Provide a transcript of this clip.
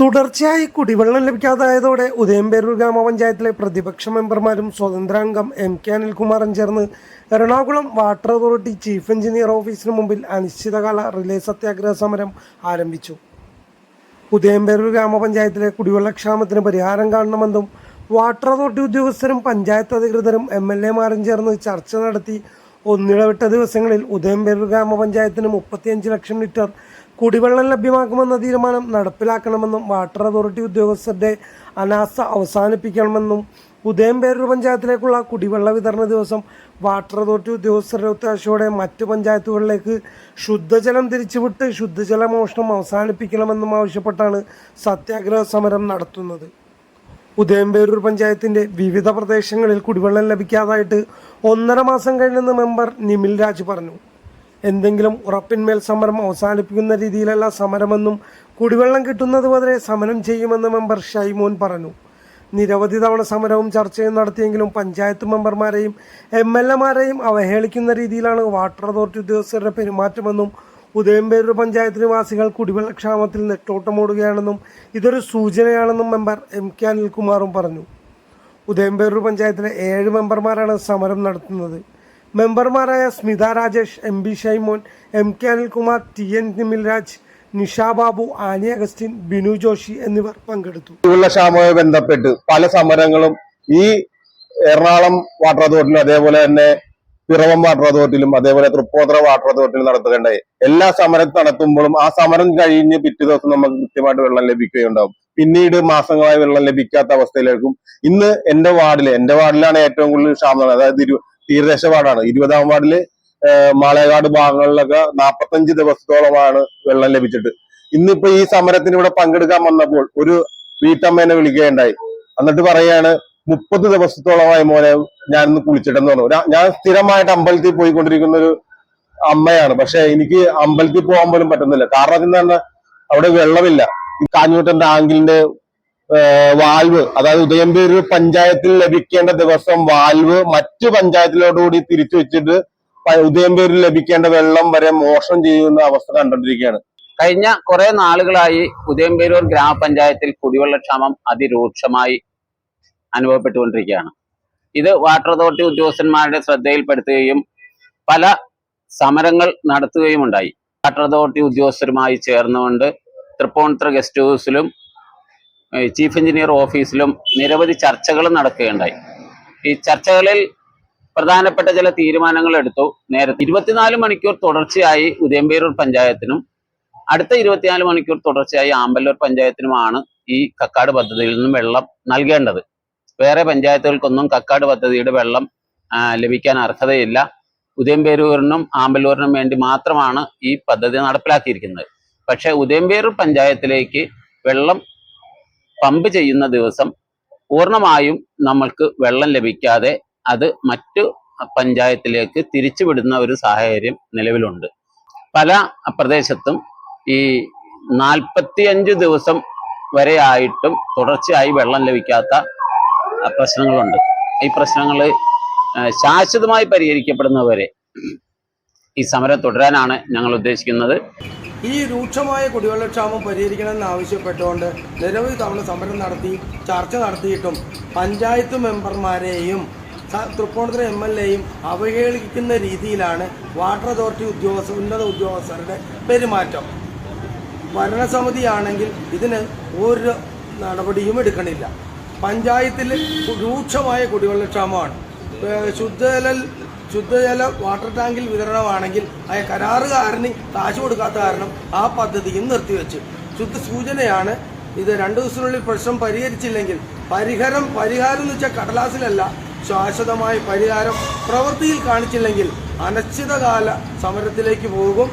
തുടർച്ചയായി കുടിവെള്ളം ലഭിക്കാതായതോടെ ഉദയംപേരൂർ ഗ്രാമപഞ്ചായത്തിലെ പ്രതിപക്ഷ മെമ്പർമാരും സ്വതന്ത്രാംഗം എം കെ അനിൽകുമാറും ചേർന്ന് Ernakulam water authority chief engineer ഓഫീസിന് മുമ്പിൽ അനിശ്ചിതകാല റിലേ സത്യാഗ്രഹ സമരം ആരംഭിച്ചു. ഉദയംപേരൂർ ഗ്രാമപഞ്ചായത്തിലെ കുടിവെള്ളക്ഷാമത്തിന് പരിഹാരം കാണണമെന്നും വാട്ടർ അതോറിറ്റി ഉദ്യോഗസ്ഥരും പഞ്ചായത്ത് അധികൃതരും എം എൽ എമാരും ചേർന്ന് ചർച്ച നടത്തി ഒന്നിടവിട്ട ദിവസങ്ങളിൽ ഉദയംപേരൂർ ഗ്രാമപഞ്ചായത്തിന് മുപ്പത്തിയഞ്ച് ലക്ഷം ലിറ്റർ കുടിവെള്ളം ലഭ്യമാക്കുമെന്ന തീരുമാനം നടപ്പിലാക്കണമെന്നും വാട്ടർ അതോറിറ്റി ഉദ്യോഗസ്ഥരുടെ അനാസ്ഥ അവസാനിപ്പിക്കണമെന്നും ഉദയംപേരൂർ പഞ്ചായത്തിലേക്കുള്ള കുടിവെള്ള വിതരണ ദിവസം വാട്ടർ അതോറിറ്റി ഉദ്യോഗസ്ഥരുടെ ഒത്താശയോടെ മറ്റ് പഞ്ചായത്തുകളിലേക്ക് ശുദ്ധജലം തിരിച്ചുവിട്ട് ശുദ്ധജല മോഷണം അവസാനിപ്പിക്കണമെന്നും ആവശ്യപ്പെട്ടാണ് സത്യാഗ്രഹ സമരം നടത്തുന്നത്. ഉദയംപേരൂർ പഞ്ചായത്തിന്റെ വിവിധ പ്രദേശങ്ങളിൽ കുടിവെള്ളം ലഭിക്കാതായിട്ട് ഒന്നര മാസം കഴിഞ്ഞെന്ന് മെമ്പർ നിമിൽ രാജ് പറഞ്ഞു. എന്തെങ്കിലും ഉറപ്പിന്മേൽ സമരം അവസാനിപ്പിക്കുന്ന രീതിയിലല്ല സമരമെന്നും കുടിവെള്ളം കിട്ടുന്നത് വരെ സമരം ചെയ്യുമെന്ന് മെമ്പർ ഷൈമോൻ പറഞ്ഞു. നിരവധി തവണ സമരവും ചർച്ചയും നടത്തിയെങ്കിലും പഞ്ചായത്ത് മെമ്പർമാരെയും എം എൽ എമാരെയും അവഹേളിക്കുന്ന രീതിയിലാണ് വാട്ടർ അതോറിറ്റി ഉദ്യോഗസ്ഥരുടെ പെരുമാറ്റമെന്നും ഉദയംപേരൂർ പഞ്ചായത്ത് നിവാസികൾ കുടിവെള്ളക്ഷാമത്തിൽ നെട്ടോട്ടമോടുകയാണെന്നും ഇതൊരു സൂചനയാണെന്നും മെമ്പർ എം കെ അനിൽകുമാറും പറഞ്ഞു. ഉദയംപേരൂർ പഞ്ചായത്തിലെ ഏഴ് മെമ്പർമാരാണ് സമരം നടത്തുന്നത്. മെമ്പർമാരായ Smitha Rajesh M B Shaimon M K Anilkumar T N Nimilraj Nisha Babu Annie Augustine Binu Joshi എന്നിവർ പങ്കെടുത്തു. കുടിവെള്ളക്ഷാമവുമായി ബന്ധപ്പെട്ട് പല സമരങ്ങളും ഈ എറണാകുളം വാട്ടർ അതോറിറ്റിയിലും അതേപോലെ തന്നെ പിറവം വാട്ടർ അതോറിറ്റിയിലും അതേപോലെ തൃപ്പോത്ര വാട്ടർ അതോറിറ്റിയിലും നടത്തുകയുണ്ടായി. എല്ലാ സമരം നടത്തുമ്പോഴും ആ സമരം കഴിഞ്ഞ് പിറ്റേ ദിവസം നമുക്ക് കൃത്യമായിട്ട് വെള്ളം ലഭിക്കുകയുണ്ടാവും. പിന്നീട് മാസങ്ങളായി വെള്ളം ലഭിക്കാത്ത അവസ്ഥയിലേക്കും. ഇന്ന് എന്റെ വാർഡിൽ എന്റെ വാർഡിലാണ് ഏറ്റവും കൂടുതൽ ക്ഷാമം അതായത് തീരദേശ വാർഡാണ്. ഇരുപതാം വാർഡിൽ മാളേകാട് ഭാഗങ്ങളിലൊക്കെ നാൽപ്പത്തഞ്ച് ദിവസത്തോളമാണ് വെള്ളം ലഭിച്ചിട്ട്. ഇന്നിപ്പോ ഈ സമരത്തിന് ഇവിടെ പങ്കെടുക്കാൻ വന്നപ്പോൾ ഒരു വീട്ടമ്മേനെ വിളിക്കുകയുണ്ടായി. എന്നിട്ട് പറയാണ് മുപ്പത് ദിവസത്തോളമായി മോനെ ഞാൻ ഇന്ന് കുളിച്ചിട്ടെന്ന് പറഞ്ഞു. ഞാൻ സ്ഥിരമായിട്ട് അമ്പലത്തിൽ പോയിക്കൊണ്ടിരിക്കുന്ന ഒരു അമ്മയാണ്. പക്ഷെ എനിക്ക് അമ്പലത്തിൽ പോകാൻ പോലും പറ്റുന്നില്ല. കാരണം എന്താണ് അവിടെ വെള്ളമില്ല. ഈ കാഞ്ഞൂട്ടന്റെ ആങ്കിലിന്റെ വാൽവ് അതായത് ഉദയംപേരൂർ പഞ്ചായത്തിൽ ലഭിക്കേണ്ട ദിവസം വാൽവ് മറ്റു പഞ്ചായത്തിലോടുകൂടി തിരിച്ചു വെച്ചിട്ട് ഉദയംപേരിൽ ലഭിക്കേണ്ട വെള്ളം വരെ മോഷണം ചെയ്യുന്ന അവസ്ഥ കണ്ടുകൊണ്ടിരിക്കുകയാണ്. കഴിഞ്ഞ കുറെ നാളുകളായി ഉദയംപേരൂർ ഗ്രാമപഞ്ചായത്തിൽ കുടിവെള്ളക്ഷാമം അതിരൂക്ഷമായി. അനുഭവപ്പെട്ടുകൊണ്ടിരിക്കുകയാണ്. ഇത് വാട്ടർ അതോറിറ്റി ഉദ്യോഗസ്ഥന്മാരുടെ ശ്രദ്ധയിൽപ്പെടുത്തുകയും പല സമരങ്ങൾ നടത്തുകയും ഉണ്ടായി വാട്ടർ അതോറിറ്റി ഉദ്യോഗസ്ഥരുമായി ചേർന്നുകൊണ്ട് തൃപ്പൂണിത്തുറ ഗസ്റ്റ് ഹൗസിലും ചീഫ് എഞ്ചിനീയർ ഓഫീസിലും നിരവധി ചർച്ചകൾ നടക്കുകയുണ്ടായി. ഈ ചർച്ചകളിൽ പ്രധാനപ്പെട്ട ചില തീരുമാനങ്ങൾ എടുത്തു. നേരത്തെ ഇരുപത്തിനാല് മണിക്കൂർ തുടർച്ചയായി ഉദയംപേരൂർ പഞ്ചായത്തിനും അടുത്ത ഇരുപത്തിനാല് മണിക്കൂർ തുടർച്ചയായി ആമ്പല്ലൂർ പഞ്ചായത്തിനുമാണ് ഈ കക്കാട് പദ്ധതിയിൽ നിന്നും വെള്ളം നൽകേണ്ടത്. വേറെ പഞ്ചായത്തുകൾക്കൊന്നും കക്കാട് പദ്ധതിയുടെ വെള്ളം ലഭിക്കാൻ അർഹതയില്ല. ഉദയംപേരൂരിനും ആമ്പലൂരിനും വേണ്ടി മാത്രമാണ് ഈ പദ്ധതി നടപ്പിലാക്കിയിരിക്കുന്നത്. പക്ഷേ ഉദയംപേരൂർ പഞ്ചായത്തിലേക്ക് വെള്ളം പമ്പ് ചെയ്യുന്ന ദിവസം പൂർണമായും നമ്മൾക്ക് വെള്ളം ലഭിക്കാതെ അത് മറ്റു പഞ്ചായത്തിലേക്ക് തിരിച്ചുവിടുന്ന ഒരു സാഹചര്യം നിലവിലുണ്ട്. പല പ്രദേശത്തും ഈ നാൽപ്പത്തിയഞ്ച് ദിവസം വരെ ആയിട്ടും തുടർച്ചയായി വെള്ളം ലഭിക്കാത്ത പ്രശ്നങ്ങളുണ്ട്. ഈ പ്രശ്നങ്ങൾ ശാശ്വതമായി പരിഹരിക്കപ്പെടുന്നവരെ ഈ സമരം തുടരാനാണ് ഞങ്ങൾ ഉദ്ദേശിക്കുന്നത്. ഈ രൂക്ഷമായ കുടിവെള്ളക്ഷാമം പരിഹരിക്കണമെന്ന് ആവശ്യപ്പെട്ടുകൊണ്ട് നിരവധി തവണ സമരം നടത്തി ചർച്ച നടത്തിയിട്ടും പഞ്ചായത്ത് മെമ്പർമാരെയും തൃപ്പൂണിത്തുറ എം എൽ എയും അവഹേളിക്കുന്ന രീതിയിലാണ് വാട്ടർ അതോറിറ്റി ഉദ്യോഗസ്ഥ ഉന്നത ഉദ്യോഗസ്ഥരുടെ പെരുമാറ്റം. ഭരണസമിതിയാണെങ്കിൽ ഇതിന് ഒരു നടപടിയും എടുക്കണില്ല. പഞ്ചായത്തിൽ രൂക്ഷമായ കുടിവെള്ളക്ഷാമമാണ് ക്ഷാമമാണ്. ശുദ്ധജല ശുദ്ധജല വാട്ടർ ടാങ്കിൽ വിതരണമാണെങ്കിൽ ആ കരാറുകാരന് കാശ് കൊടുക്കാത്ത കാരണം ആ പദ്ധതിയും നിർത്തിവെച്ചു. ശുദ്ധ സൂചനയാണ് ഇത് രണ്ടു ദിവസത്തിനുള്ളിൽ പ്രശ്നം പരിഹരിച്ചില്ലെങ്കിൽ പരിഹാരം പരിഹാരം എന്ന് വെച്ചാൽ കടലാസിലല്ല ശാശ്വതമായ പരിഹാരം പ്രവൃത്തിയിൽ കാണിച്ചില്ലെങ്കിൽ അനശ്ചിതകാല സമരത്തിലേക്ക് പോകും.